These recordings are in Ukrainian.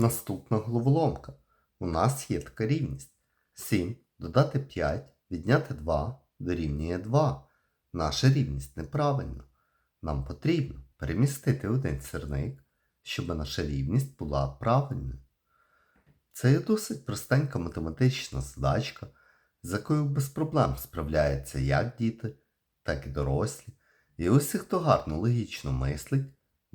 Наступна головоломка. У нас є така рівність. 7 додати 5, відняти 2 дорівнює 2. Наша рівність неправильна. Нам потрібно перемістити один сірник, щоб наша рівність була правильною. Це є досить простенька математична задачка, з якою без проблем справляються як діти, так і дорослі. І усі, хто гарно логічно мислить,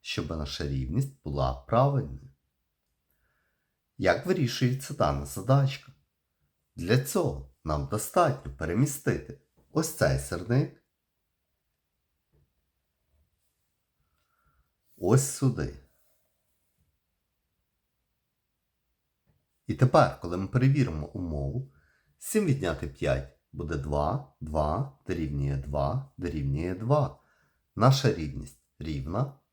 щоб наша рівність була правильною. Як вирішується дана задачка? Для цього нам достатньо перемістити ось цей сірник ось сюди. І тепер, коли ми перевіримо умову, 7 відняти 5 буде 2, 2 дорівнює 2 дорівнює 2. Наша рівність рівна,